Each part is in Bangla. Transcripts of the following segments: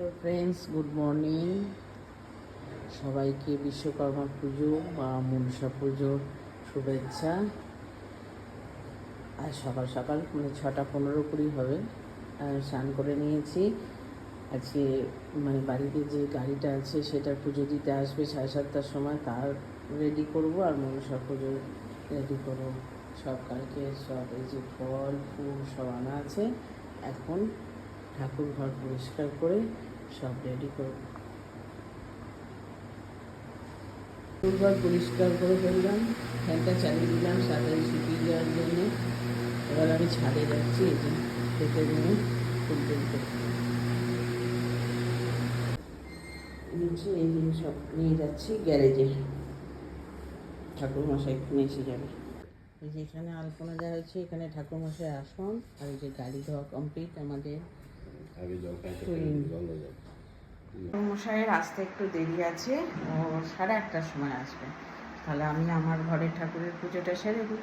হ্যালো ফ্রেন্ডস গুড মর্নিং সবাইকে বিশ্বকর্মা পুজো বা মনসা পুজোর শুভেচ্ছা। আর সকাল সকাল মানে ছটা পনেরো কুড়ি হবে। স্নান করে নিয়েছি। আজকে মানে বাড়িতে যে গাড়িটা আছে, সেটার পুজো দিতে আসবে সাড়ে সাতটার সময়। তার রেডি করব আর মনসা পুজো রেডি করব। সব কালকে, সব এই যে ফল, ফুল সব আনা আছে। এখন ঠাকুর ঘর পরিষ্কার করে সব রেডি করব পরিষ্কার করে ফেললাম, ফ্যানটা চালিয়ে দিলাম, সাঁতারে শুকিয়ে যাওয়ার জন্য। এবার আমি ছাদে যাচ্ছি, এই যে খেতে নিয়ে ফুল তুলতে। নিচে এই সব নিয়ে যাচ্ছি গ্যারেজে। ঠাকুর মশাই এক্ষুনি এসে যাবে। এই যে এখানে আলপনা দেওয়া হয়েছে, এখানে ঠাকুরমশাই আসন। আর এই যে গাড়ি ধোয়া কমপ্লিট আমাদের। আগে জল খাইতে মশাইয়ের আসতে একটু দেরি আছে ও সাড়ে আটটার সময় আসবে। তাহলে আমি আমার ঘরের ঠাকুরের পুজোটা সেরে দিই।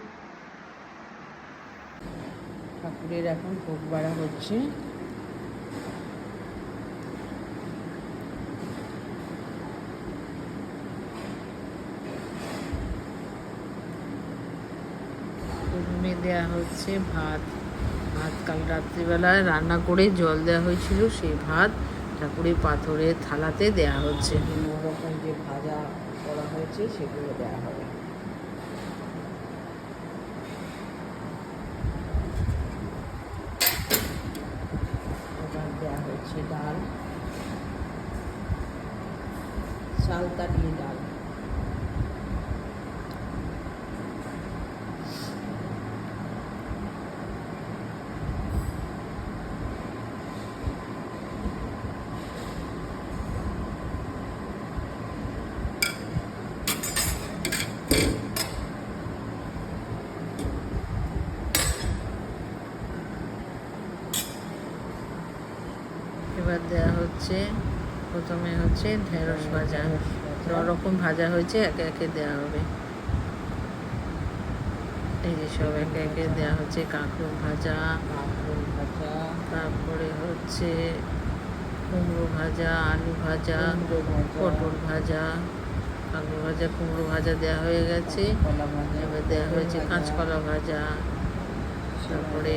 ঠাকুরের এখন ভোগ বাড়া হচ্ছে। রুমে দেওয়া হচ্ছে ভাত। কাল রাত্রিবেলায় রান্না করে জল দেওয়া হয়েছিল, সেই ভাত ঠাকুরের পাথরের থালাতে দেওয়া হচ্ছে। বিভিন্ন রকম যে ভাজা করা হয়েছে, সেগুলো দেওয়া হবে। দেওয়া হচ্ছে ডাল। চালতা দিয়ে ডাল এবার দেওয়া হচ্ছে প্রথমে হচ্ছে ঢেঁড়স ভাজা। রকম ভাজা। হয়েছে একে একে দেওয়া হবে। এই যে সব একে একে দেওয়া হচ্ছে কাঁকড় ভাজা। ভাজা। তারপরে হচ্ছে কুমড়ো ভাজা আলু ভাজা পটল ভাজা। কাঁকড়ো ভাজা কুমড়ো ভাজা দেওয়া হয়ে গেছে। এবার দেওয়া হয়েছে কাঁচকলা ভাজা। তারপরে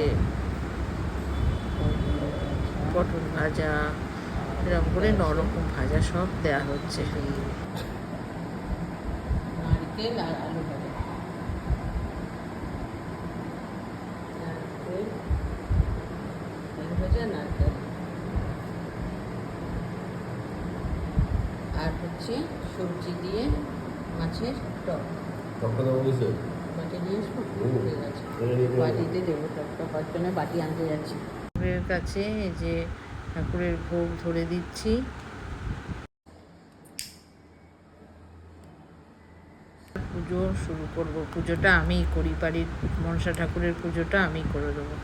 পটল ভাজা। এরকম করে নরকম ভাজা সব দেওয়া হচ্ছে। নারকেল আর আলু ভাজা। নারকেল আলু ভাজা নারকেল। আর হচ্ছে সবজি দিয়ে মাছের টক। বাটি নিয়ে আসব। বাটিতে দেবো টকটা বাটি আনতে যাচ্ছি। কাছে যে ঠাকুরের ভোগ ধরে দিচ্ছি। পুজো শুরু করব। পুজোটা আমিই করি, বাড়ির মনসা ঠাকুরের পুজোটা আমি করে দেবো।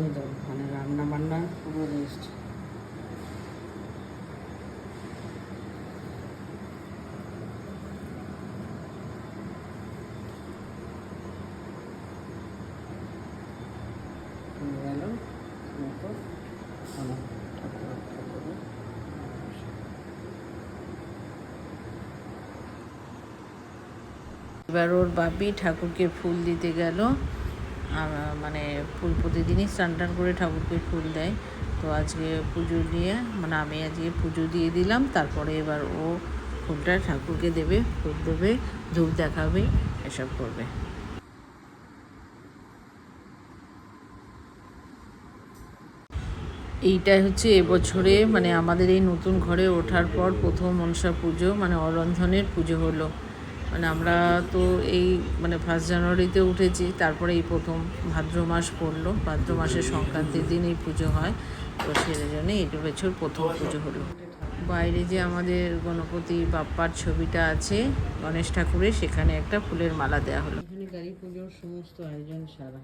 অরন্ধ মানে রান্না বান্নার পুরো রেস্ট এবার ওর বাপি ঠাকুরকে ফুল দিতে গেল। মানে ফুল প্রতিদিনই স্নান টান করে ঠাকুরকে ফুল দেয়। তো আজকে পুজো দিয়ে মানে আমি আজকে পুজো দিয়ে দিলাম, তারপরে এবার ও ফুলটা ঠাকুরকে দেবে, ফুল দেবে, ধূপ দেখাবে, এসব করবে। এইটাই হচ্ছে এবছরে মানে আমাদের এই নতুন ঘরে ওঠার পর প্রথম মনসা পুজো মানে অরন্ধনের পুজো হলো। মানে আমরা তো এই মানে ফার্স্ট জানুয়ারিতে উঠেছি তারপরে এই প্রথম ভাদ্র মাস পড়ল। ভাদ্র মাসের সংক্রান্তির দিন এই পুজো হয় তো সেই জন্য এই বছর প্রথম পুজো হলো। বাইরে যে আমাদের গণপতি বাপ্পার ছবিটা আছে গণেশ ঠাকুরের সেখানে একটা ফুলের মালা দেওয়া হলো। এখানে গাড়ি পুজোর সমস্ত আয়োজন সারা।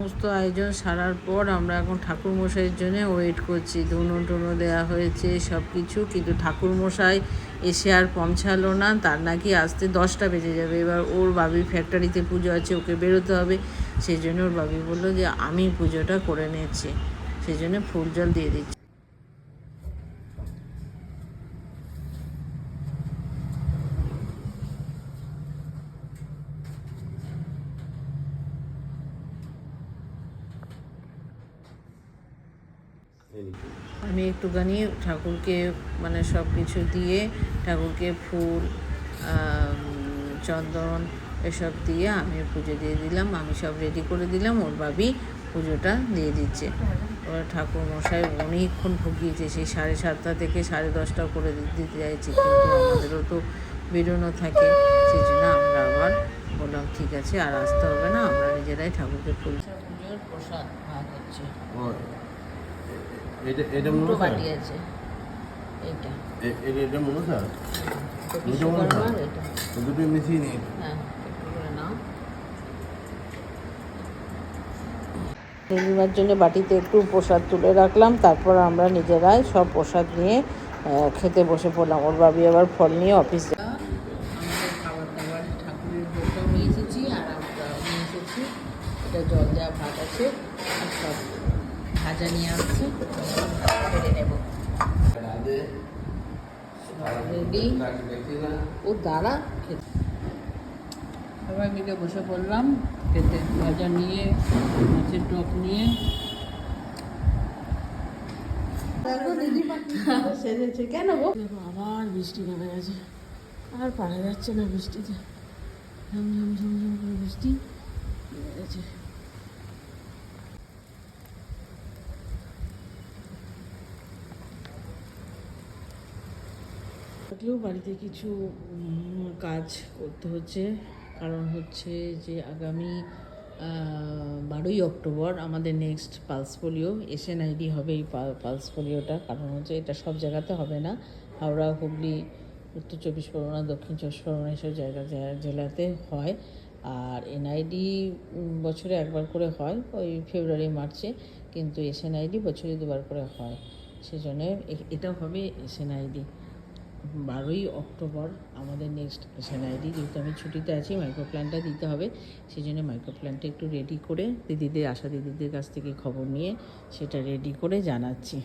সমস্ত আয়োজন সারার পর আমরা এখন ঠাকুর মশাইয়ের জন্য ওয়েট করছি। ধুনো টুনো দেওয়া হয়েছে সব কিছু কিন্তু ঠাকুর মশাই এসে আর পৌঁছালো না। তার নাকি আসতে দশটা বেজে যাবে। এবার ওর বাবির ফ্যাক্টরিতে পুজো আছে, ওকে বেরোতে হবে। সেই জন্য ওর বাবি বলল যে, আমি পুজোটা করে নিয়েছি সেই জন্য ফুল জল দিয়ে দিচ্ছি আমি একটুখানি ঠাকুরকে মানে সব কিছু দিয়ে ঠাকুরকে ফুল চন্দন এসব দিয়ে আমি পুজো দিয়ে দিলাম। আমি সব রেডি করে দিলাম। ওর বাবি পুজোটা দিয়ে দিচ্ছে। ওরা ঠাকুর মশাই অনেকক্ষণ ভুগিয়েছে। সেই সাড়ে সাতটা থেকে সাড়ে দশটা করে দিতে চাইছি। কিন্তু আমাদেরও তো বেরোনো থাকে। সেই জন্য আমরা আবার বললাম ঠিক আছে আর আসতে হবে না। আমরা নিজেরাই ঠাকুরকে ফুল পুজোর প্রসাদ ভাগ হচ্ছে। ও, এটা এটা দুটো বাটি আছে। এইটা। এটা এটা মনসা এটা দুটো মনে হয়? মিশিয়ে হ্যাঁ পূর্ণিমার জন্য বাটিতে একটু প্রসাদ তুলে রাখলাম তারপর আমরা নিজেরাই সব প্রসাদ নিয়ে খেতে বসে পড়লাম। ওর বাবি আবার ফল নিয়ে অফিস জল দেওয়া ভাত আছে আর সব ভাজা নিয়ে আসছে। খেয়ে নেব। রেডি? ও দাঁড়া খেতে। সবাই মিলে বসে পড়লাম খেতে। ভাজা নিয়ে মাছের টক নিয়ে। দেখো সেজেছে। কেন গো? দেখো আবার বৃষ্টি নেমে গেছে। আর পারা যাচ্ছে না বৃষ্টিতে। ঝমঝম ঝমঝম করে বৃষ্টি নেমে গেছে। থাকলেও বাড়িতে কিছু কাজ করতে হচ্ছে। কারণ হচ্ছে যে আগামী বারোই অক্টোবর আমাদের next pulse polio SN ID হবে এই পালস পোলিওটা কারণ হচ্ছে এটা সব জায়গাতে হবে না। হাওড়া, হুগলি, উত্তর চব্বিশ পরগনা, দক্ষিণ চব্বিশ পরগনা এসব জায়গা জেলাতে হয়। আর এনআইডি বছরে একবার করে হয় ওই ফেব্রুয়ারি, মার্চে। কিন্তু এসএনআইডি বছরে দুবার করে হয়। সেজন্য এটাও হবে এসএনআইডি বারোই অক্টোবর আমাদের নেক্সট সেন আইডি যেহেতু আমি ছুটিতে আছি মাইক্রো প্ল্যানটা দিতে হবে। সেই জন্য মাইক্রো প্ল্যানটা একটু রেডি করে দিদিদের, আশা দিদিদের কাছ থেকে খবর নিয়ে সেটা রেডি করে জানাচ্ছি।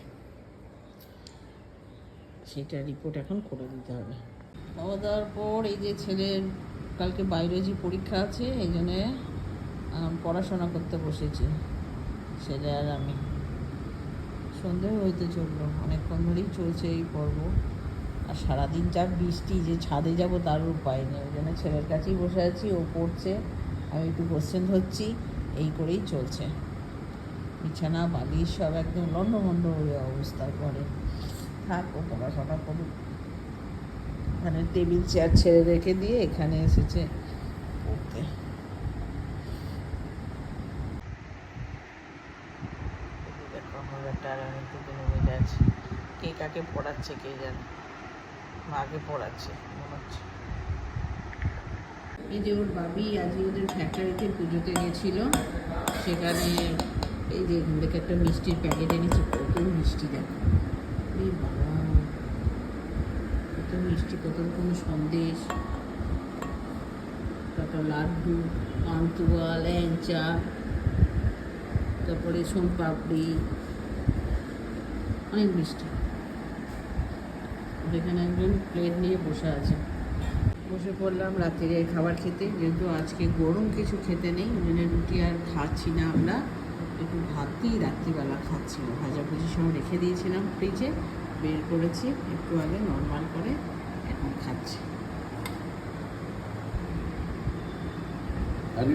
সেটা রিপোর্ট এখন করে দিতে হবে। খাওয়া দাওয়ার পর এই যে ছেলের কালকে বায়োলজি পরীক্ষা আছে, এই জন্যে পড়াশোনা করতে বসেছি। ছেলে আর আমি। সন্ধে হইতে চলল। অনেকক্ষণ ধরেই চলছে এই পর্ব। আর সারাদিন যা বৃষ্টি, যে ছাদে যাব তার উপায় নেই। ওই জন্য ছেলের কাছেই বসে আছি, ও পড়ছে, আমি একটু কোশ্চেন হচ্ছি এই করেই চলছে। বিছানা, বালিশ সব একদম লন্ডভন্ড হয়ে অবস্থা করে থাক, ও পড়াশোনা করুক। মানে টেবিল, চেয়ার ছেড়ে রেখে দিয়ে এখানে এসেছে আমার একটা আর আমি আছি কে কাকে পড়াচ্ছে কে জানে। মাকে পড়াচ্ছে, মনে হচ্ছে। এই যে ওর বাবি আজকে ওদের ফ্যাক্টরিতে পুজোতে গেছিল, সেখানে এই যে এখান থেকে একটা মিষ্টির প্যাকেট এনেছে, কত মিষ্টি দেখো। বাবা, কত মিষ্টি, কত রকম সন্দেশ। তারপর লাড্ডু, পান্তুয়া, ল্যাংচা, তারপরে সোনপাপড়ি অনেক মিষ্টি। এখানে একজন প্লেট নিয়ে বসে আছে। বসে পড়লাম রাত্রিরে খাবার খেতে। যেহেতু আজকে গরম কিছু খেতে নেই, ওই রুটি আর খাচ্ছি না আমরা। একটু ভাত দিয়ে রাত্রিবেলা খাচ্ছি। ভাজা ভুজি সব রেখে দিয়েছিলাম ফ্রিজে বের করেছি, একটু আগে নর্মাল করে এখন খাচ্ছি। আর